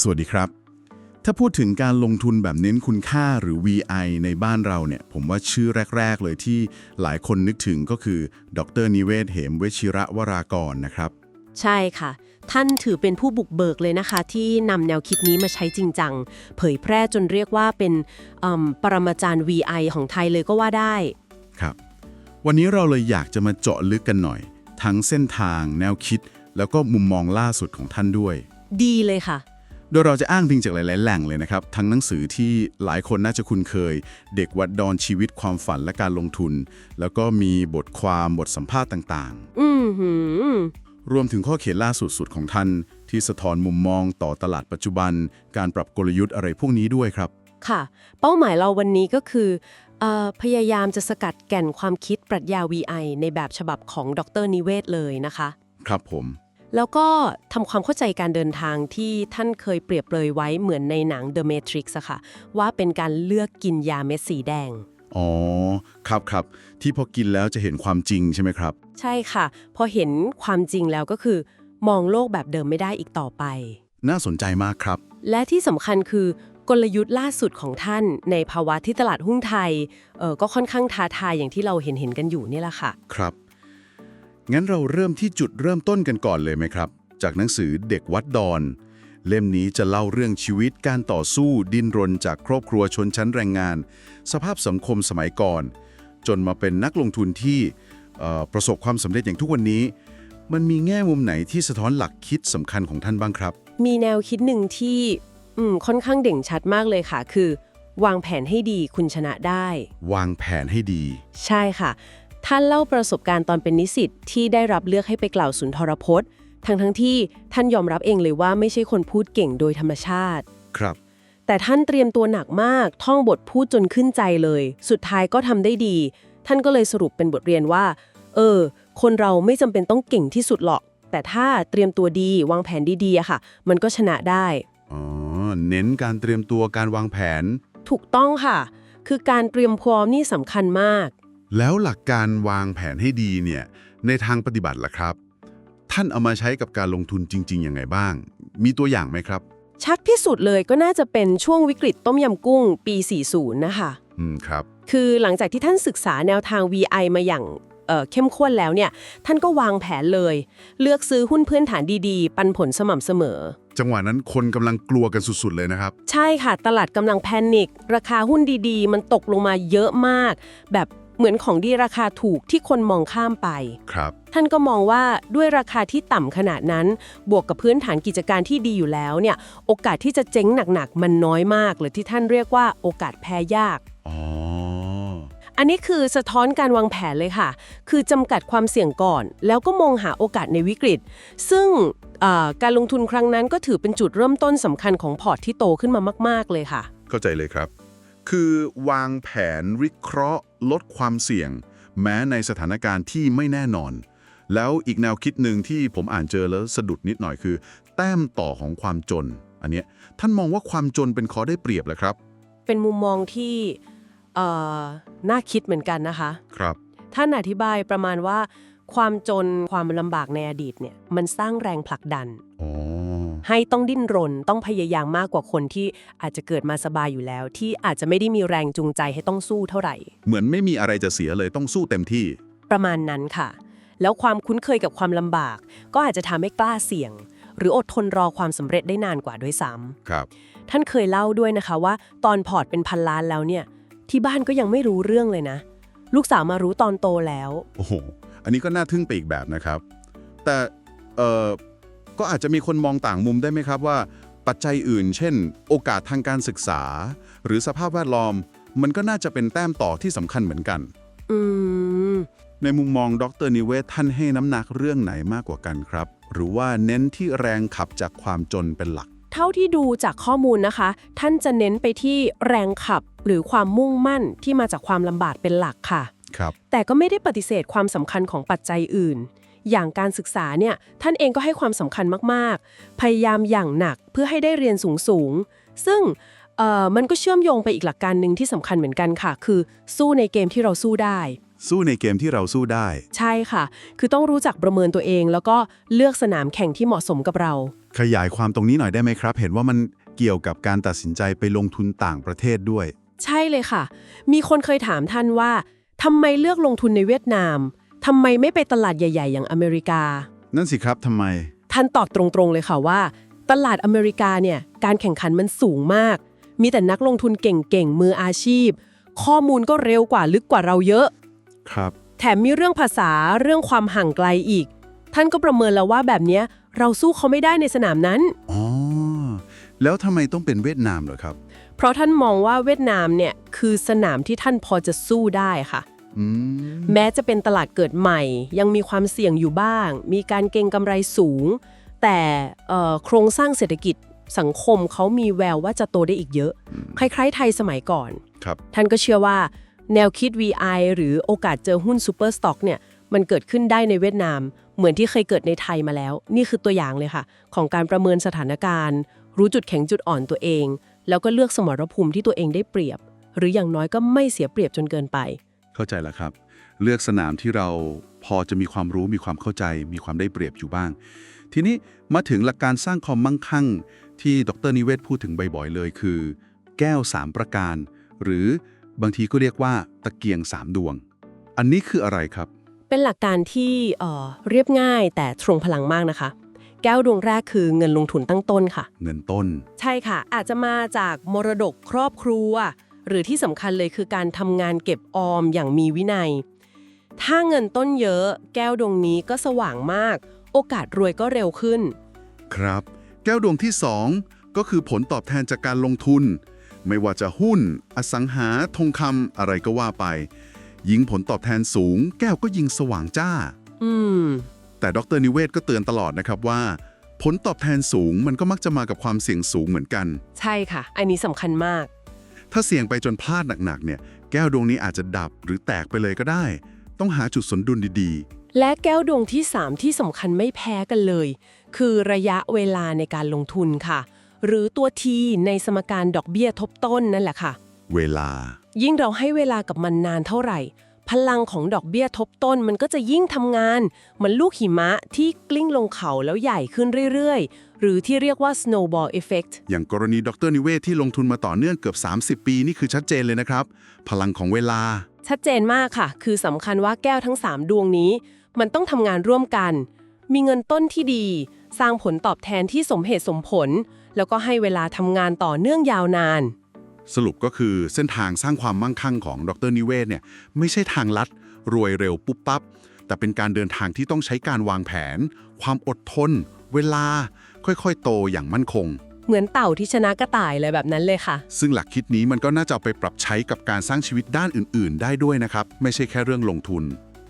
สวัสดีครับ ถ้าพูดถึงการลงทุนแบบเน้นคุณค่าหรือ VI ในบ้านเราเนี่ย ผมว่าชื่อแรก ๆ เลยที่หลายคนนึกถึงก็คือ ดรนิเวศเหมเวชิระวรากรนะครับ ใช่ค่ะ ท่านถือเป็นผู้บุกเบิกเลยนะคะ ที่นำแนวคิดนี้มาใช้จริงจัง เผยแพร่จนเรียกว่าเป็นอืมปรมาจารย์ VI ของไทยเลยก็ว่าได้ ครับ วันนี้เราเลยอยากจะมาเจาะลึกกันหน่อย ทั้งเส้นทาง แนวคิด แล้วก็มุมมองล่าสุดของท่านด้วย ดีเลยค่ะโดยเราจะอ้างพิงจากหลาย ๆ แหล่งเลยนะครับ ทั้งหนังสือที่หลายคนน่าจะคุ้นเคย เด็กวัดดอนชีวิตความฝันและการลงทุน แล้วก็มีบทความบทสัมภาษณ์ต่างอืมหืมๆรวมถึงข้อเขียนล่าสุดสุดของท่าน ที่สะท้อนมุมมองต่อตลาดปัจจุบัน การปรับกลยุทธ์อะไรพวกนี้ด้วยครับ ค่ะ เป้าหมายเราวันนี้ก็คือเออพยายามจะสกัดแก่นความคิดปรัชญา VI ในแบบฉบับของดรนิเวศเลยนะคะ ครับผม แล้วก็ทำความเข้าใจการเดินทางที่ท่านเคยเปรียบเปรยไว้เหมือนในหนัง The Matrix อะค่ะ ว่าเป็นการเลือกกินยาเม็ดสีแดง อ๋อ ครับครับ ที่พอกินแล้วจะเห็นความจริงใช่ไหมครับ ใช่ค่ะ พอเห็นความจริงแล้วก็คือ มองโลกแบบเดิมไม่ได้อีกต่อไป น่าสนใจมากครับ และที่สำคัญคือกลยุทธ์ล่าสุดของท่าน ในภาวะที่ตลาดหุ้นไทยเออก็ค่อนข้างท้าทายอย่างที่เราเห็นเห็นๆกันอยู่นี่แหละค่ะ ครับ งั้นเราเริ่มที่จุดเริ่มต้นกันก่อนเลยไหมครับ จากหนังสือเด็กวัดดอน เล่มนี้จะเล่าเรื่องชีวิตการต่อสู้ดิ้นรนจากครอบครัวชนชั้นแรงงาน สภาพสังคมสมัยก่อน จนมาเป็นนักลงทุนที่เอ่อประสบความสำเร็จอย่างทุกวันนี้ มันมีแง่มุมไหนที่สะท้อนหลักคิดสำคัญของท่านบ้างครับ มีแนวคิดหนึ่งที่อืมค่อนข้างเด่งชัดมากเลยค่ะ คือ วางแผนให้ดีคุณชนะได้ วางแผนให้ดี ใช่ค่ะ ท่านเล่าประสบการณ์ตอนเป็นนิสิตที่ได้รับเลือกให้ไปกล่าวสุนทรพจน์ ทั้งทั้งๆที่ท่านยอมรับเองเลยว่าไม่ใช่คนพูดเก่งโดยธรรมชาติ ครับ แต่ท่านเตรียมตัวหนักมาก ท่องบทพูดจนขึ้นใจเลย สุดท้ายก็ทำได้ดี ท่านก็เลยสรุปเป็นบทเรียนว่า เออ คนเราไม่จำเป็นต้องเก่งที่สุดหรอก แต่ถ้าเตรียมตัวดีวางแผนดีๆอะค่ะ มันก็ชนะได้ อ๋อ เน้นการเตรียมตัวการวางแผน ถูกต้องค่ะ คือการเตรียมพร้อมนี่สำคัญมาก แล้วหลักการวางแผนให้ดีเนี่ยในทางปฏิบัติล่ะครับ ท่านเอามาใช้กับการลงทุนจริงๆยังไงบ้าง มีตัวอย่างไหมครับ ชัดที่สุดเลยก็น่าจะเป็นช่วงวิกฤตต้มยำกุ้งปี 40 นะคะ อืมครับ คือหลังจากที่ท่านศึกษาแนวทาง VI มาอย่างเอ่อเข้มข้นแล้วเนี่ย ท่านก็วางแผนเลย เลือกซื้อหุ้นพื้นฐานดีๆ ปันผลสม่ำเสมอ จังหวะนั้นคนกำลังกลัวกันสุดๆเลยนะครับ ใช่ค่ะ ตลาดกำลังแพนิคราคาหุ้นดีๆ มันตกลงมาเยอะมาก แบบ เหมือนของดีราคาถูกที่คนมองข้ามไป ครับ ท่านก็มองว่าด้วยราคาที่ต่ำขนาดนั้น บวกกับพื้นฐานกิจการที่ดีอยู่แล้วเนี่ยโอกาสที่จะเจ๊งหนักๆ มันน้อยมาก หรือที่ท่านเรียกว่าโอกาสแพ้ยาก อ๋อ อันนี้คือสะท้อนการวางแผนเลยค่ะ คือจำกัดความเสี่ยงก่อน แล้วก็มองหาโอกาสในวิกฤต ซึ่งเอ่อการลงทุนครั้งนั้นก็ถือเป็นจุดเริ่มต้นสำคัญของพอร์ตที่โตขึ้นมามาก ๆ เลยค่ะ เข้าใจเลยครับ คือวางแผนวิเคราะห์ ลดความเสี่ยง แม้ในสถานการณ์ที่ไม่แน่นอน แล้วอีกแนวคิดหนึ่งที่ผมอ่านเจอแล้วสะดุดนิดหน่อยคือ แต้มต่อของความจน อันเนี้ยท่านมองว่าความจนเป็นข้อได้เปรียบเหรอครับ เป็นมุมมองที่เอ่อน่าคิดเหมือนกันนะคะ ครับ ท่านอธิบายประมาณว่า ความจนความลำบากในอดีตเนี่ยมันสร้างแรงผลักดัน อ๋อให้ต้องดิ้นรนต้องพยายามมากกว่าคนที่อาจจะเกิดมาสบายอยู่แล้ว ที่อาจจะไม่ได้มีแรงจูงใจให้ต้องสู้เท่าไหร่ เหมือนไม่มีอะไรจะเสียเลยต้องสู้เต็มที่ ประมาณนั้นค่ะ แล้วความคุ้นเคยกับความลำบาก ก็อาจจะทำให้กล้าเสี่ยง หรืออดทนรอความสำเร็จได้นานกว่าด้วยซ้ำครับท่านเคยเล่าด้วยนะคะว่า ตอนพอร์ตเป็นพันล้านแล้วเนี่ย ที่บ้านก็ยังไม่รู้เรื่องเลยนะ ลูกสาวมารู้ตอนโตแล้ว โอ้โห อันนี้ก็น่าทึ่งไปอีกแบบนะครับ แต่เอ่อก็อาจจะมีคนมองต่างมุมได้ไหมครับว่า ปัจจัยอื่น เช่น โอกาสทางการศึกษา หรือสภาพแวดล้อม มันก็น่าจะเป็นแต้มต่อที่สำคัญเหมือนกันอืในมุมมองดรนิเวศน์ท่านให้น้ำหนักเรื่องไหนมากกว่ากันครับ หรือว่าเน้นที่แรงขับจากความจนเป็นหลัก เท่าที่ดูจากข้อมูลนะคะ ท่านจะเน้นไปที่แรงขับหรือความมุ่งมั่นที่มาจากความลำบากเป็นหลักค่ะ ครับ แต่ก็ไม่ได้ปฏิเสธความสำคัญของปัจจัยอื่น อย่างการศึกษาเนี่ยท่านเองก็ให้ความสำคัญมากๆ พยายามอย่างหนักเพื่อให้ได้เรียนสูงๆ ซึ่งเอ่อมันก็เชื่อมโยงไปอีกหลักการหนึ่งที่สำคัญเหมือนกันค่ะ คือสู้ในเกมที่เราสู้ได้ สู้ในเกมที่เราสู้ได้ ใช่ค่ะ คือต้องรู้จักประเมินตัวเอง แล้วก็เลือกสนามแข่งที่เหมาะสมกับเรา ขยายความตรงนี้หน่อยได้ไหมครับ เห็นว่ามันเกี่ยวกับการตัดสินใจไปลงทุนต่างประเทศด้วย ใช่เลยค่ะ มีคนเคยถามท่านว่า ทำไมเลือกลงทุนในเวียดนามทำไมไม่ไปตลาดใหญ่ ๆ อย่างอเมริกา นั่นสิครับทำไม ท่านตอบตรงๆเลยค่ะว่า ตลาดอเมริกาเนี่ยการแข่งขันมันสูงมาก มีแต่นักลงทุนเก่งๆ มืออาชีพ ข้อมูลก็เร็วกว่าลึกกว่าเราเยอะ ครับ แถมมีเรื่องภาษาเรื่องความห่างไกลอีก ท่านก็ประเมินแล้วว่าแบบเนี้ยเราสู้เขาไม่ได้ในสนามนั้น อ๋อ แล้วทำไมต้องเป็นเวียดนามเหรอครับ เพราะท่านมองว่าเวียดนามเนี่ยคือสนามที่ท่านพอจะสู้ได้ค่ะอืมแม้จะเป็นตลาดเกิดใหม่ ยังมีความเสี่ยงอยู่บ้าง มีการเก็งกำไรสูง แต่เอ่อโครงสร้างเศรษฐกิจสังคมเขามีแววว่าจะโตได้อีกเยอะ คล้ายๆ ไทยสมัยก่อนครับท่านก็เชื่อว่าแนวคิด VI หรือโอกาสเจอหุ้นซูเปอร์สต็อกเนี่ยมันเกิดขึ้นได้ในเวียดนาม เหมือนที่เคยเกิดในไทยมาแล้ว นี่คือตัวอย่างเลยค่ะ ของการประเมินสถานการณ์ รู้จุดแข็งจุดอ่อนตัวเอง แล้วก็เลือกสมรภูมิที่ตัวเองได้เปรียบ หรืออย่างน้อยก็ไม่เสียเปรียบจนเกินไป เข้าใจแล้วครับ เลือกสนามที่เราพอจะมีความรู้มีความเข้าใจ มีความได้เปรียบอยู่บ้าง ทีนี้มาถึงหลักการสร้างความมั่งคั่ง ที่ดรนิเวศพูดถึงบ่อยๆเลยคือ แก้ว 3 ประการ หรือบางทีก็เรียกว่าตะเกียง 3 ดวง อันนี้คืออะไรครับ เป็นหลักการที่เอ่อเรียบง่ายแต่ทรงพลังมากนะคะ แก้วดวงแรกคือเงินลงทุนตั้งต้นค่ะ เงินต้น ใช่ค่ะ อาจจะมาจากมรดกครอบครัว หรือที่สำคัญเลยคือการทำงานเก็บออมอย่างมีวินัย ถ้าเงินต้นเยอะ แก้วดวงนี้ก็สว่างมาก โอกาสรวยก็เร็วขึ้น ครับ แก้วดวงที่ 2 ก็คือผลตอบแทนจากการลงทุน ไม่ว่าจะหุ้น อสังหาทองคำอะไรก็ว่าไป ยิ่งผลตอบแทนสูง แก้วก็ยิ่งสว่างจ้า อืม แต่ดรนิเวศก็เตือนตลอดนะครับว่า ผลตอบแทนสูงมันก็มักจะมากับความเสี่ยงสูงเหมือนกัน ใช่ค่ะ อันนี้สำคัญมาก ถ้าเสี่ยงไปจนพลาดหนักๆเนี่ย แก้วดวงนี้อาจจะดับหรือแตกไปเลยก็ได้ ต้องหาจุดสมดุลดีและแก้วดวงที่ 3 ที่สำคัญไม่แพ้กันเลย คือระยะเวลาในการลงทุนค่ะ หรือตัวทีในสมการดอกเบี้ยทบต้นนั่นแหละค่ะ ๆ เวลา ยิ่งเราให้เวลากับมันนานเท่าไหร่ พลังของดอกเบี้ยทบต้นมันก็จะยิ่งทำงานเหมือนลูกหิมะที่กลิ้งลงเขาแล้วใหญ่ขึ้นเรื่อยๆ หรือที่เรียกว่า snowball effect อย่างกรณีดรนิเวศที่ลงทุนมาต่อเนื่องเกือบ 30 ปีนี่คือชัดเจนเลยนะครับ พลังของเวลา ชัดเจนมากค่ะ คือสำคัญว่าแก้วทั้ง 3 ดวงนี้ มันต้องทำงานร่วมกัน มีเงินต้นที่ดี สร้างผลตอบแทนที่สมเหตุสมผล แล้วก็ให้เวลาทำงานต่อเนื่องยาวนาน สรุปก็คือเส้นทางสร้างความมั่งคั่งของดรนิเวศเนี่ยไม่ใช่ทางลัด รวยเร็วปุ๊บปั๊บแต่เป็นการเดินทางที่ต้องใช้การวางแผน ความอดทน เวลา ค่อยๆ โตอย่างมั่นคง เหมือนเต่าที่ชนะกระต่ายเลยแบบนั้นเลยค่ะ ซึ่งหลักคิดนี้มันก็น่าจะเอาไปปรับใช้กับการสร้างชีวิตด้านอื่น ๆ ได้ด้วยนะครับ ไม่ใช่แค่เรื่องลงทุน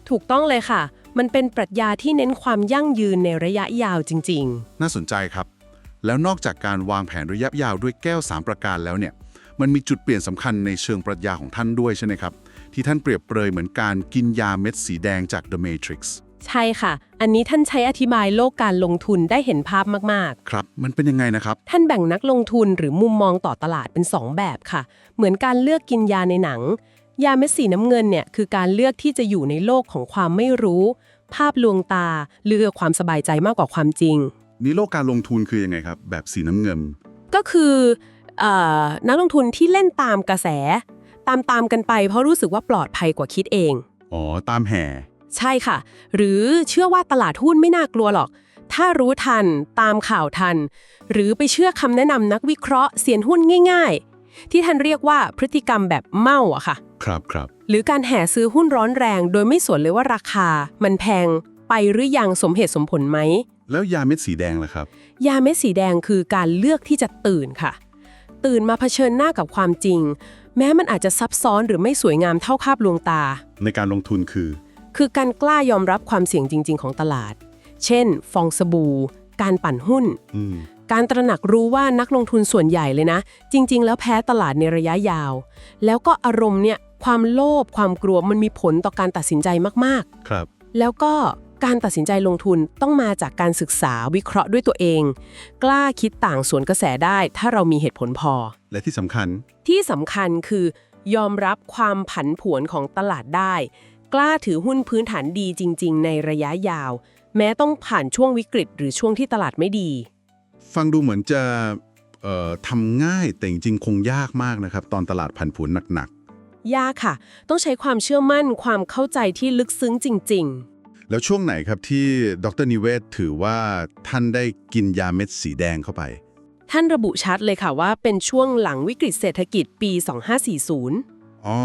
ถูกต้องเลยค่ะ มันเป็นปรัชญาที่เน้นความยั่งยืนในระยะยาวจริง ๆ น่าสนใจครับ แล้วนอกจากการวางแผนระยะยาวด้วยแก้ว 3 ประการแล้วเนี่ย มันมีจุดเปลี่ยนสำคัญในเชิงปรัชญาของท่านด้วยใช่ไหมครับ ที่ท่านเปรียบเปรยเหมือนการกินยาเม็ดสีแดงจาก The Matrix ใช่ค่ะ อันนี้ท่านใช้อธิบายโลกการลงทุนได้เห็นภาพมากครับ มันเป็นยังไงนะครับๆท่านแบ่งนักลงทุนหรือมุมมองต่อตลาดเป็น 2 แบบค่ะ เหมือนการเลือกกินยาในหนัง ยาเม็ดสีน้ำเงินเนี่ยคือการเลือกที่จะอยู่ในโลกของความไม่รู้ ภาพลวงตาเลือกความสบายใจมากกว่าความจริง นี่โลกการลงทุนคือยังไงครับ แบบสีน้ำเงิน ก็คือเอ่อ นักลงทุนที่เล่นตามกระแส ตามตามๆกันไป เพราะรู้สึกว่าปลอดภัยกว่าคิดเอง อ๋อ ตามแห่ ใช่ค่ะ หรือเชื่อว่าตลาดหุ้นไม่น่ากลัวหรอก ถ้ารู้ทัน ตามข่าวทัน หรือไปเชื่อคำแนะนำนักวิเคราะห์เสียนหุ้นง่าย ๆ ที่ท่านเรียกว่าพฤติกรรมแบบเมาอะค่ะ ครับครับหรือการแห่ซื้อหุ้นร้อนแรง โดยไม่สนเลยว่าราคา มันแพงไปหรือยังสมเหตุสมผลไหม แล้วยาเม็ดสีแดงล่ะครับ ยาเม็ดสีแดงคือการเลือกที่จะตื่นค่ะ ตื่นมาเผชิญหน้ากับความจริง แม้มันอาจจะซับซ้อนหรือไม่สวยงามเท่าภาพลวงตา ในการลงทุนคือ คือการกล้ายอมรับความเสี่ยงจริง ๆ ของตลาด เช่น ฟองสบู่ การปั่นหุ้น อืม การตระหนักรู้ว่านักลงทุนส่วนใหญ่เลยนะ จริง ๆ แล้วแพ้ตลาดในระยะยาว แล้วก็อารมณ์เนี่ยความโลภความกลัวมันมีผลต่อการตัดสินใจมากครับ ๆ แล้วก็ การตัดสินใจลงทุนต้องมาจากการศึกษาวิเคราะห์ด้วยตัวเอง กล้าคิดต่างสวนกระแสได้ ถ้าเรามีเหตุผลพอ และที่สำคัญ ที่สำคัญคือยอมรับความผันผวนของตลาดได้กกล้าถือหุ้นพื้นฐานดีจริง ๆ ในระยะยาว แม้ต้องผ่านช่วงวิกฤต หรือช่วงที่ตลาดไม่ดี ฟังดูเหมือนจะเอ่อทำง่ายแต่จริงๆคงยากมากนะครับ ตอนตลาดผันผวนหนักยากค่ะ ต้องใช้ความเชื่อมั่นความเข้าใจที่ลึกซึ้งจริง ๆ แล้วช่วงไหนครับที่ดรนิเวศถือว่าท่านได้กินยาเม็ดสีแดงเข้าไปๆท่านระบุชัดเลยค่ะว่าเป็นช่วงหลังวิกฤตเศรษฐกิจปี 2540 อ๋อ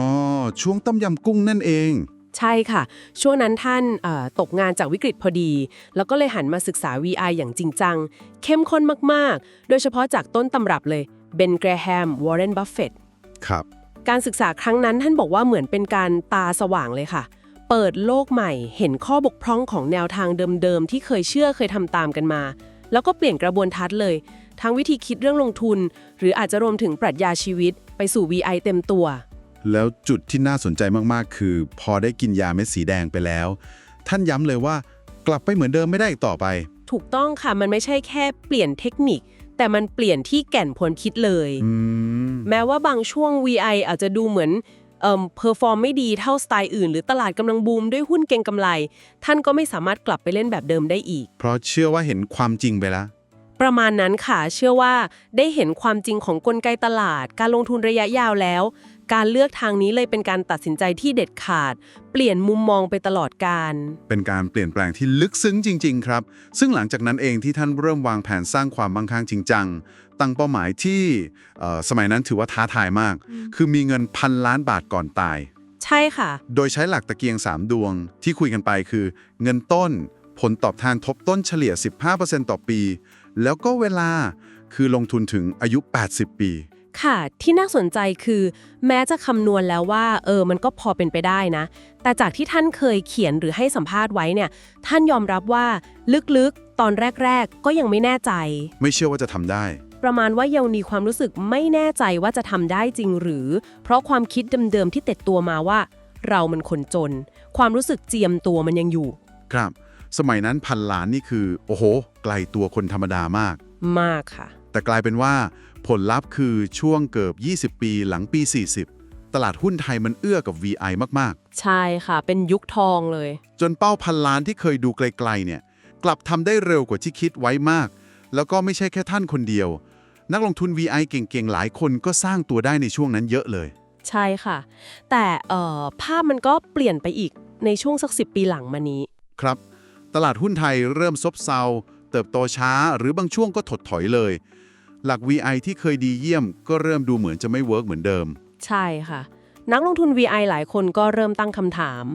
ช่วงต้มยำกุ้งนั่นเอง ใช่ค่ะ ช่วงนั้นท่านเอ่อตกงานจากวิกฤตพอดี แล้วก็เลยหันมาศึกษา VI อย่างจริงจัง เข้มข้นมาก ๆ โดยเฉพาะจากต้นตำรับเลยเบนแกรแฮมวอร์เรนบัฟเฟตครับ การศึกษาครั้งนั้นท่านบอกว่าเหมือนเป็นการตาสว่างเลยค่ะเปิดโลกใหม่ เห็นข้อบกพร่องของแนวทางเดิมๆ ที่เคยเชื่อเคยทำตามกันมา แล้วก็เปลี่ยนกระบวนทัศน์เลย ทั้งวิธีคิดเรื่องลงทุน หรืออาจจะรวมถึงปรัชญาชีวิต ไปสู่ VI เต็มตัว แล้วจุดที่น่าสนใจมากๆ คือ พอได้กินยาเม็ดสีแดงไปแล้ว ท่านย้ำเลยว่ากลับไปเหมือนเดิมไม่ได้อีกต่อไป ถูกต้องค่ะมันไม่ใช่แค่เปลี่ยนเทคนิค แต่มันเปลี่ยนที่แก่นผลคิดเลย อืม แม้ว่าบางช่วง VI อาจจะดูเหมือนเอ่อ เพอร์ฟอร์มไม่ดีเท่าสไตล์อื่น หรือตลาดกำลังบูมด้วยหุ้นเก่งกำไร ท่านก็ไม่สามารถกลับไปเล่นแบบเดิมได้อีก เพราะเชื่อว่าเห็นความจริงไปแล้ว ประมาณนั้นค่ะ เชื่อว่าได้เห็นความจริงของกลไกตลาด การลงทุนระยะยาวแล้ว การเลือกทางนี้เลยเป็นการตัดสินใจที่เด็ดขาด เปลี่ยนมุมมองไปตลอดการ เป็นการเปลี่ยนแปลงที่ลึกซึ้งจริง ๆ ครับ ซึ่งหลังจากนั้นเองที่ท่านเริ่มวางแผนสร้างความมั่งคั่งจริงจัง ตั้งเป้าหมายที่เอ่อสมัยนั้นถือว่าท้าทายมาก คือมีเงินพันล้านบาทก่อนตาย ใช่ค่ะ โดยใช้หลักตะเกียง 3 ดวงที่คุยกันไปคือ เงินต้น ผลตอบแทนทบต้นเฉลี่ย 15%ต่อปี แล้วก็เวลาคือลงทุนถึงอายุ 80 ปี ค่ะ ที่น่าสนใจคือ แม้จะคำนวณแล้วว่า เออ มันก็พอเป็นไปได้นะ แต่จากที่ท่านเคยเขียนหรือให้สัมภาษณ์ไว้เนี่ย ท่านยอมรับว่าลึกๆ ตอนแรก ๆ ก็ยังไม่แน่ใจ ไม่เชื่อว่าจะทำได้ ประมาณว่ายังมีความรู้สึกไม่แน่ใจว่าจะทำได้จริงหรือ เพราะความคิดเดิมๆที่ติดตัวมาว่า เรามันคนจน ความรู้สึกเจียมตัวมันยังอยู่ ครับ สมัยนั้นพันล้านนี่คือ โอ้โห ไกลตัวคนธรรมดามาก มากค่ะ แต่กลายเป็นว่า ผลลัพธ์คือช่วงเกือบ 20 ปีหลังปี 40 ตลาดหุ้นไทยมันเอื้อกับ VI มากใช่ค่ะ เป็นยุคทองเลยๆจนเป้าพันล้านที่เคยดูไกลๆเนี่ย กลับทำได้เร็วกว่าที่คิดไว้มาก แล้วก็ไม่ใช่แค่ท่านคนเดียว นักลงทุน VI เก่งๆ หลายคนก็สร้างตัวได้ในช่วงนั้นเยอะเลย ใช่ค่ะ แต่เอ่อภาพมันก็เปลี่ยนไปอีกในช่วงสักสิปีหลังมานี้ ครับ ตลาดหุ้นไทยเริ่มซบเซา เติบโตช้า หรือบางช่วงก็ถดถอยเลย หลัก VI ที่เคยดีเยี่ยม ก็เริ่มดูเหมือนจะไม่เวิร์กเหมือนเดิม ใช่ค่ะนักลงทุน VI หลายคนก็เริ่มตั้งคำถาม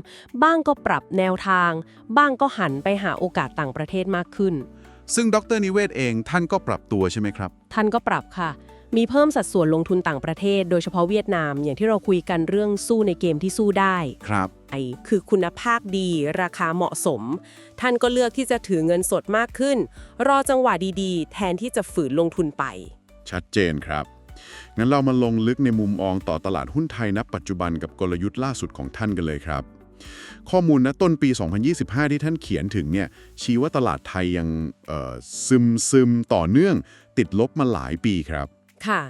บ้างก็ปรับแนวทาง บ้างก็หันไปหาโอกาสต่างประเทศมากขึ้น ซึ่งดรนิเวศเองท่านก็ปรับตัวใช่ไหมครับ ท่านก็ปรับค่ะ มีเพิ่มสัดส่วนลงทุนต่างประเทศ โดยเฉพาะเวียดนาม อย่างที่เราคุยกันเรื่องสู้ในเกมที่สู้ได้ ครับไอคือคุณภาพดี ราคาเหมาะสม ท่านก็เลือกที่จะถือเงินสดมากขึ้น รอจังหวะดีๆ แทนที่จะฝืนลงทุนไป ชัดเจนครับ งั้นเรามาลงลึกในมุมมองต่อตลาดหุ้นไทยณปัจจุบันกับกลยุทธ์ล่าสุดของท่านกันเลยครับ ข้อมูลณต้นปี 2025 ที่ท่านเขียนถึงเนี่ยชี้ว่าตลาดไทยยังเอ่อซึมซึมต่อเนื่อง ติดลบมาหลายปีครับ ค่ะ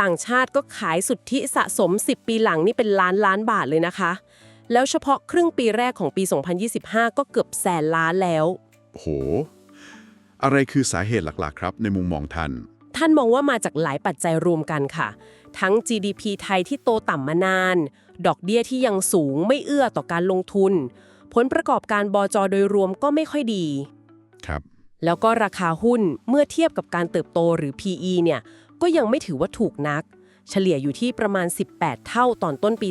ต่างชาติก็ขายสุทธิสะสม 10 ปีหลังนี่เป็นล้านล้านบาทเลยนะคะ แล้วเฉพาะครึ่งปีแรกของปี 2025 ก็เกือบแสนล้านแล้ว โห อะไรคือสาเหตุหลักๆ ครับ ในมุมมองท่าน ท่านมองว่ามาจากหลายปัจจัยรวมกันค่ะ ทั้ง GDP ไทยที่โตต่ำมานาน ดอกเบี้ยที่ยังสูงไม่เอื้อต่อการลงทุน ผลประกอบการบอจโดยรวมก็ไม่ค่อยดี ครับ แล้วก็ราคาหุ้นเมื่อเทียบกับการเติบโตหรือ PE เนี่ยก็ยังไม่ถือว่าถูกนัก เฉลี่ยอยู่ที่ประมาณ 18 เท่าตอนต้นปี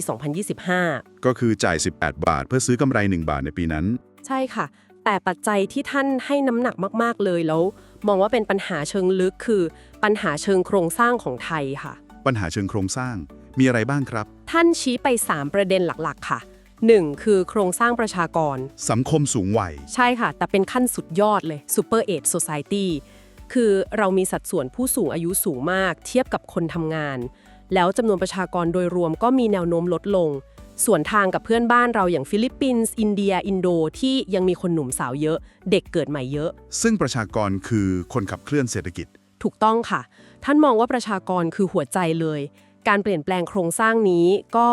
2025 ก็คือจ่าย 18 บาท เพื่อซื้อกำไร 1 บาทในปีนั้น ใช่ค่ะ แต่ปัจจัยที่ท่านให้น้ำหนักมาก ๆ เลยแล้ว มองว่าเป็นปัญหาเชิงลึกคือปัญหาเชิงโครงสร้างของไทยค่ะ ปัญหาเชิงโครงสร้างมีอะไรบ้างครับ ท่านชี้ไป 3 ประเด็นหลักๆ ค่ะ 1. คือโครงสร้างประชากร สังคมสูงวัย ใช่ค่ะ แต่เป็นขั้นสุดยอดเลย Super Age Society คือเรามีสัดส่วนผู้สูงอายุสูงมาก เทียบกับคนทำงาน แล้วจำนวนประชากรโดยรวมก็มีแนวโน้มลดลง ส่วนทางกับเพื่อนบ้านเราอย่างฟิลิปปินส์อินเดียอินโดที่ยังมีคนหนุ่มสาวเยอะ เด็กเกิดใหม่เยอะ ซึ่งประชากรคือคนขับเคลื่อนเศรษฐกิจ ถูกต้องค่ะ ท่านมองว่าประชากรคือหัวใจเลย การเปลี่ยนแปลงโครงสร้างนี้ก็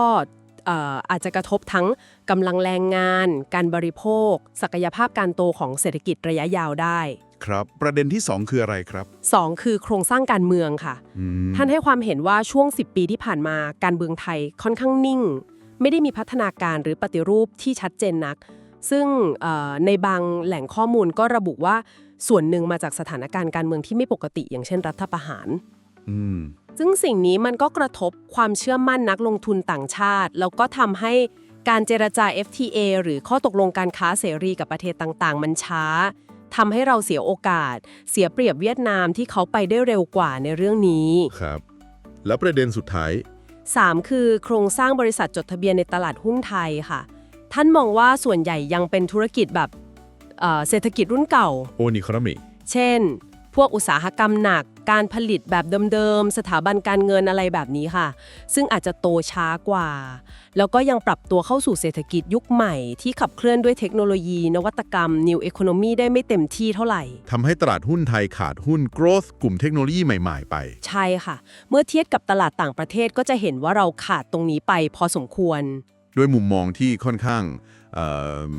เอ่ออาจจะกระทบทั้งกำลังแรงงาน การบริโภค ศักยภาพการโตของเศรษฐกิจระยะยาวได้ครับประเด็นที่ 2 คืออะไรครับ 2 คือโครงสร้างการเมืองค่ะอืมท่านให้ความเห็นว่าช่วง 10 ปีที่ผ่านมาการเมืองไทยค่อนข้างนิ่ง ไม่ได้มีพัฒนาการหรือปฏิรูปที่ชัดเจนนัก ซึ่งเอ่อในบางแหล่งข้อมูลก็ระบุว่าส่วนหนึ่งมาจากสถานการณ์การเมืองที่ไม่ปกติ อย่างเช่นรัฐประหารอืมซึ่งสิ่งนี้มันก็กระทบความเชื่อมั่นนักลงทุนต่างชาติ แล้วก็ทำให้การเจรจา FTA หรือข้อตกลงการค้าเสรีกับประเทศต่างๆ มันช้าทำให้เราเสียโอกาส เสียเปรียบเวียดนามที่เขาไปได้เร็วกว่าในเรื่องนี้ ครับ แล้วประเด็นสุดท้าย 3 คือโครงสร้างบริษัทจดทะเบียนในตลาดหุ้นไทยค่ะ ท่านมองว่าส่วนใหญ่ยังเป็นธุรกิจแบบเอ่อเศรษฐกิจรุ่นเก่า โอนิครมิ เช่น พวกอุตสาหกรรมหนัก การผลิตแบบเดิมๆ สถาบันการเงินอะไรแบบนี้ค่ะ ซึ่งอาจจะโตช้ากว่า แล้วก็ยังปรับตัวเข้าสู่เศรษฐกิจยุคใหม่ ที่ขับเคลื่อนด้วยเทคโนโลยี นวัตกรรม New Economy ได้ไม่เต็มที่เท่าไหร่ ทำให้ตลาดหุ้นไทยขาดหุ้น growth กลุ่มเทคโนโลยีใหม่ๆ ไป ใช่ค่ะ เมื่อเทียบกับตลาดต่างประเทศก็จะเห็นว่าเราขาดตรงนี้ไปพอสมควร ด้วยมุมมองที่ค่อนข้างเอ่อ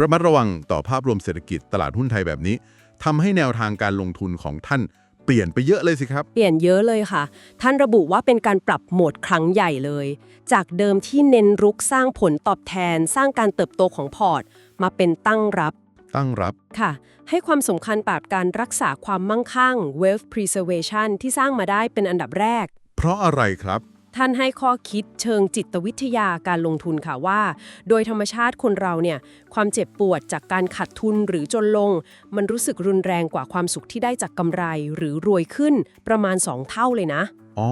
ระมัดระวังต่อภาพรวมเศรษฐกิจตลาดหุ้นไทยแบบนี้ทำให้แนวทางการลงทุนของท่าน เปลี่ยนไปเยอะเลยสิครับ เปลี่ยนเยอะเลยค่ะ ท่านระบุว่าเป็นการปรับโหมดครั้งใหญ่เลย จากเดิมที่เน้นรุกสร้างผลตอบแทน สร้างการเติบโตของพอร์ต มาเป็นตั้งรับ ตั้งรับ ค่ะ ให้ความสำคัญกับการรักษาความมั่งคั่ง wealth preservation ที่สร้างมาได้เป็นอันดับแรก เพราะอะไรครับ ท่านให้ข้อคิดเชิงจิตวิทยาการลงทุนค่ะว่า โดยธรรมชาติคนเราเนี่ยความเจ็บปวดจากการขาดทุนหรือจนลง มันรู้สึกรุนแรงกว่าความสุขที่ได้จากกำไรหรือรวยขึ้นประมาณ 2 เท่าเลยนะ อ๋อ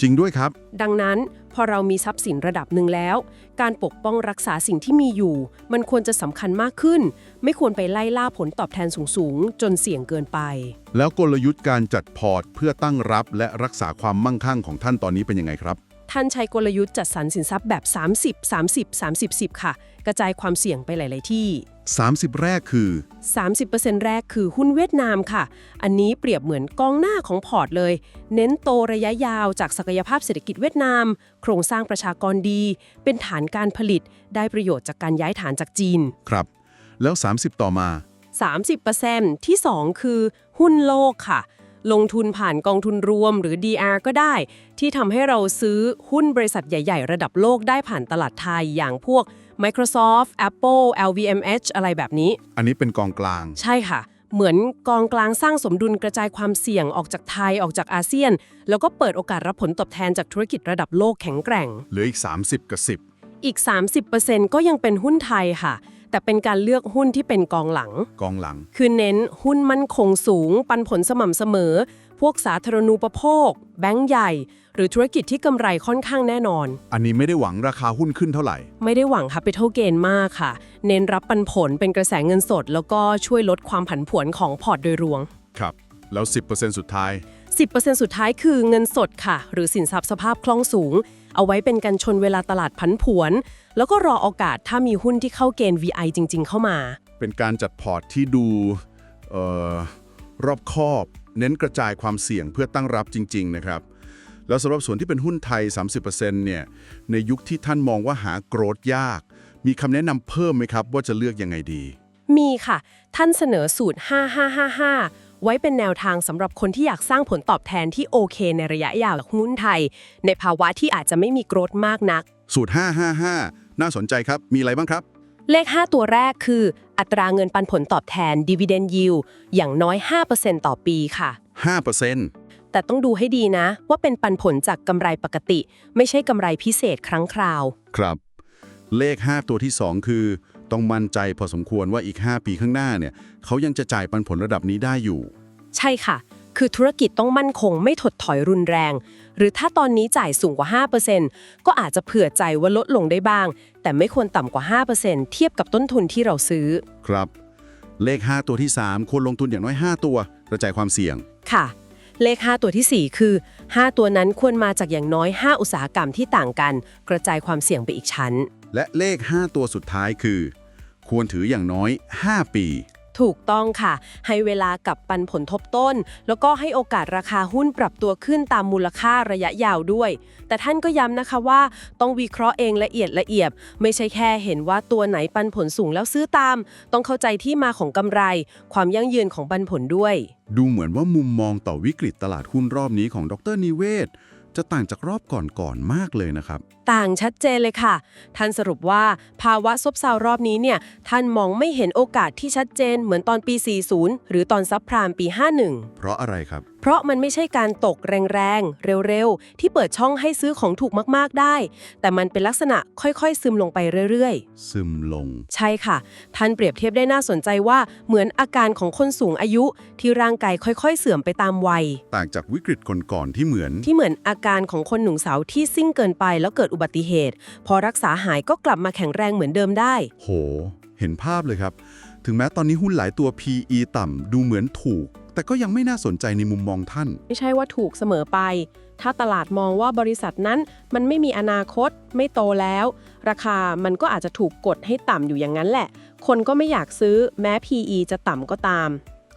จริงด้วยครับ ดังนั้น พอเรามีทรัพย์สินระดับหนึ่งแล้ว การปกป้องรักษาสิ่งที่มีอยู่ มันควรจะสำคัญมากขึ้น ไม่ควรไปไล่ล่าผลตอบแทนสูงๆ จนเสี่ยงเกินไป แล้วกลยุทธ์การจัดพอร์ตเพื่อตั้งรับและรักษาความมั่งคั่งของท่านตอนนี้เป็นยังไงครับ ท่านใช้กลยุทธ์จัดสรรสินทรัพย์แบบ 30 30 30 10 ค่ะ กระจายความเสี่ยงไปหลาย ๆ ที่ 30 แรกคือ 30%แรกคือหุ้นเวียดนามค่ะ อันนี้เปรียบเหมือนกองหน้าของพอร์ตเลย เน้นโตระยะยาวจากศักยภาพเศรษฐกิจเวียดนาม โครงสร้างประชากรดี เป็นฐานการผลิต ได้ประโยชน์จากการย้ายฐานจากจีน ครับ แล้ว 30 ต่อมา 30%ที่ 2 คือ หุ้นโลกค่ะ ลงทุนผ่านกองทุนรวมหรือ DR ก็ได้ ที่ทำให้เราซื้อหุ้นบริษัทใหญ่ ๆ ระดับโลกได้ผ่านตลาดไทยอย่างพวก Microsoft Apple LVMH อะไรแบบนี้ อันนี้เป็นกองกลาง ใช่ค่ะ เหมือนกองกลางสร้างสมดุลกระจายความเสี่ยงออกจากไทยออกจากอาเซียน แล้วก็เปิดโอกาสรับผลตอบแทนจากธุรกิจระดับโลกแข็งแกร่ง เหลืออีก 30 กับอีก 30%ก็ยังเป็นหุ้นไทยค่ะ แต่เป็นการเลือกหุ้นที่เป็นกองหลัง10กองหลัง คือเน้นหุ้นมั่นคงสูง ปันผลสม่ำเสมอ พวกสาธารณูปโภค แบงก์ใหญ่ หรือธุรกิจที่กำไรค่อนข้างแน่นอน อันนี้ไม่ได้หวังราคาหุ้นขึ้นเท่าไหร่ ไม่ได้หวัง capital gain มากค่ะ เน้นรับปันผลเป็นกระแสเงินสด แล้วก็ช่วยลดความผันผวนของพอร์ตโดยรวม ครับ แล้ว 10%สุดท้าย 10%สุดท้ายคือเงินสดค่ะ หรือสินทรัพย์สภาพคล่องสูง เอาไว้เป็นกันชนเวลาตลาดผันผวน แล้วก็รอโอกาสถ้ามีหุ้นที่เข้าเกณฑ์ VI จริง ๆ เข้ามา เป็นการจัดพอร์ตที่ดูเอ่อรอบคอบ เน้นกระจายความเสี่ยงเพื่อตั้งรับจริง ๆ นะครับ แล้วสำหรับส่วนที่เป็นหุ้นไทย 30%เนี่ยในยุคที่ท่านมองว่าหาโกรธยาก มีคำแนะนำเพิ่มไหมครับ ว่าจะเลือกยังไงดี มีค่ะ ท่านเสนอสูตร 5555 ไว้เป็นแนวทางสำหรับคนที่อยากสร้างผลตอบแทนที่โอเคในระยะยาวกับหุ้นไทย ในภาวะที่อาจจะไม่มีโกรธมากนัก สูตร 555 น่าสนใจครับ มีอะไรบ้างครับ เลข 5 ตัวแรกคือ อัตราเงินปันผลตอบแทน dividend yield อย่างน้อย 5%ต่อปีค่ะ 5%แต่ต้องดูให้ดีนะ ว่าเป็นปันผลจากกำไรปกติ ไม่ใช่กำไรพิเศษครั้งคราว ครับ เลข 5 ตัวที่ 2 คือ ต้องมั่นใจพอสมควรว่าอีก 5 ปีข้างหน้าเนี่ยเขายังจะจ่ายปันผลระดับนี้ได้อยู่ ใช่ค่ะ คือธุรกิจต้องมั่นคงไม่ถดถอยรุนแรง หรือถ้าตอนนี้จ่ายสูงกว่า 5%ก็อาจจะเผื่อใจว่าลดลงได้บ้าง แต่ไม่ควรต่ำกว่า 5%เทียบกับต้นทุนที่เราซื้อ ครับ เลข 5 ตัวที่ 3 ควรลงทุนอย่างน้อย 5 ตัว กระจายความเสี่ยง ค่ะ เลข 5 ตัวทีสี่ 4 คือ 5 ตัวนั้นควรมาจากอย่างน้อย 5 อุตสาหกรรมที่ต่างกัน กระจายความเสี่ยงไปอีกชั้น และเลข 5 ตัวสุดท้ายคือ ควรถืออย่างน้อย 5 ปี ถูกต้องค่ะ ให้เวลากับปันผลทบต้น แล้วก็ให้โอกาสราคาหุ้นปรับตัวขึ้นตามมูลค่าระยะยาวด้วย แต่ท่านก็ย้ำนะคะว่าต้องวิเคราะห์เองละเอียดละเอียด ไม่ใช่แค่เห็นว่าตัวไหนปันผลสูงแล้วซื้อตาม ต้องเข้าใจที่มาของกำไร ความยั่งยืนของปันผลด้วย ดูเหมือนว่ามุมมองต่อวิกฤตตลาดหุ้นรอบนี้ของดรนิเวศ จะต่างจากรอบก่อนๆมากเลยนะครับ ต่างชัดเจนเลยค่ะ ท่านสรุปว่าภาวะซบเซารอบนี้เนี่ยท่านมองไม่เห็นโอกาสที่ชัดเจนเหมือนตอนปี 40 หรือตอนซับพรามปี 51 เพราะอะไรครับ เพราะมันไม่ใช่การตกแรงๆ เร็วๆ ที่เปิดช่องให้ซื้อของถูกมากๆได้ แต่มันเป็นลักษณะค่อยๆ ซึมลงไปเรื่อยซึมลงๆใช่ค่ะ ท่านเปรียบเทียบได้น่าสนใจว่าเหมือนอาการของคนสูงอายุ ที่ร่างกายค่อยๆ เสื่อมไปตามวัย ต่างจากวิกฤตก่อนๆที่เหมือน ที่เหมือนอาการของคนหนุ่มสาวที่ซิ่งเกินไปแล้วเกิดอุบัติเหตุ พอรักษาหายก็กลับมาแข็งแรงเหมือนเดิมได้ โห เห็นภาพเลยครับ ถึงแม้ตอนนี้หุ้นหลายตัว PE ต่ำดูเหมือนถูก แต่ก็ยังไม่น่าสนใจในมุมมองท่าน ไม่ใช่ว่าถูกเสมอไป ถ้าตลาดมองว่าบริษัทนั้นมันไม่มีอนาคต ไม่โตแล้ว ราคามันก็อาจจะถูกกดให้ต่ำอยู่อย่างนั้นแหละ คนก็ไม่อยากซื้อแม้ PE จะต่ำก็ตาม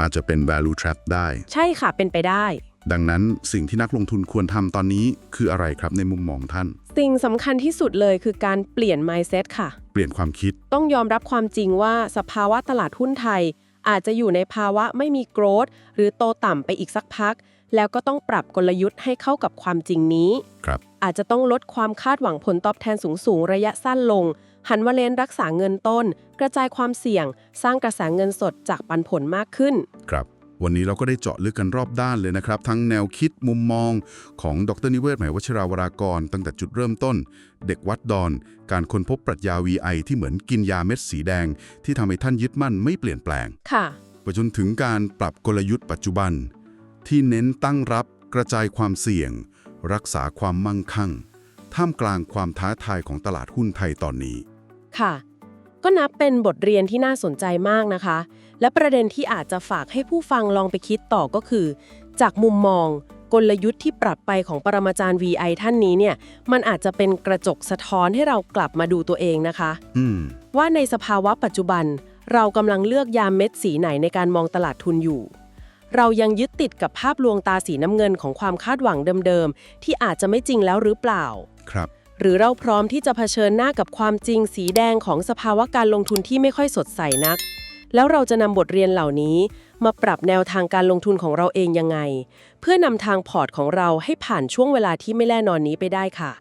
อาจจะเป็น value trap ได้ ใช่ค่ะเป็นไปได้ ดังนั้นสิ่งที่นักลงทุนควรทำตอนนี้คืออะไรครับในมุมมองท่านสิ่งสำคัญที่สุดเลยคือการเปลี่ยน mindset ค่ะ เปลี่ยนความคิด ต้องยอมรับความจริงว่าสภาวะตลาดหุ้นไทย อาจจะอยู่ในภาวะไม่มีโกรธหรือโตต่ำไปอีกสักพัก แล้วก็ต้องปรับกลยุทธ์ให้เข้ากับความจริงนี้ ครับ อาจจะต้องลดความคาดหวังผลตอบแทนสูงๆระยะสั้นลง หันมาเน้นรักษาเงินต้น กระจายความเสี่ยง สร้างกระแสเงินสดจากปันผลมากขึ้น ครับ วันนี้เราก็ได้เจาะลึกกันรอบด้านเลยนะครับ ทั้งแนวคิดมุมมองของดรนิเวศน์หมายวชิราวรากร ตั้งแต่จุดเริ่มต้น เด็กวัดดอน การค้นพบปรัชญา VI ที่เหมือนกินยาเม็ดสีแดง ที่ทำให้ท่านยึดมั่นไม่เปลี่ยนแปลง ค่ะไปจนถึงการปรับกลยุทธ์ปัจจุบัน ที่เน้นตั้งรับกระจายความเสี่ยง รักษาความมั่งคั่ง ท่ามกลางความท้าทายของตลาดหุ้นไทยตอนนี้ ค่ะ ก็นับเป็นบทเรียนที่น่าสนใจมากนะคะ และประเด็นที่อาจจะฝากให้ผู้ฟังลองไปคิดต่อก็คือ จากมุมมอง กลยุทธ์ที่ปรับไปของปรมาจารย์ VI ท่านนี้เนี่ย มันอาจจะเป็นกระจกสะท้อนให้เรากลับมาดูตัวเองนะคะอืมว่าในสภาวะปัจจุบัน เรากำลังเลือกยามเม็ดสีไหนในการมองตลาดทุนอยู่ เรายังยึดติดกับภาพลวงตาสีน้ำเงินของความคาดหวังเดิมๆที่อาจจะไม่จริงแล้วหรือเปล่า ครับ หรือเราพร้อมที่จะเผชิญหน้ากับความจริงสีแดงของสภาวะการลงทุนที่ไม่ค่อยสดใสนัก แล้วเราจะนำบทเรียนเหล่านี้ มาปรับแนวทางการลงทุนของเราเองยังไง เพื่อนำทางพอร์ตของเราให้ผ่านช่วงเวลาที่ไม่แน่นอนนี้ไปได้ค่ะ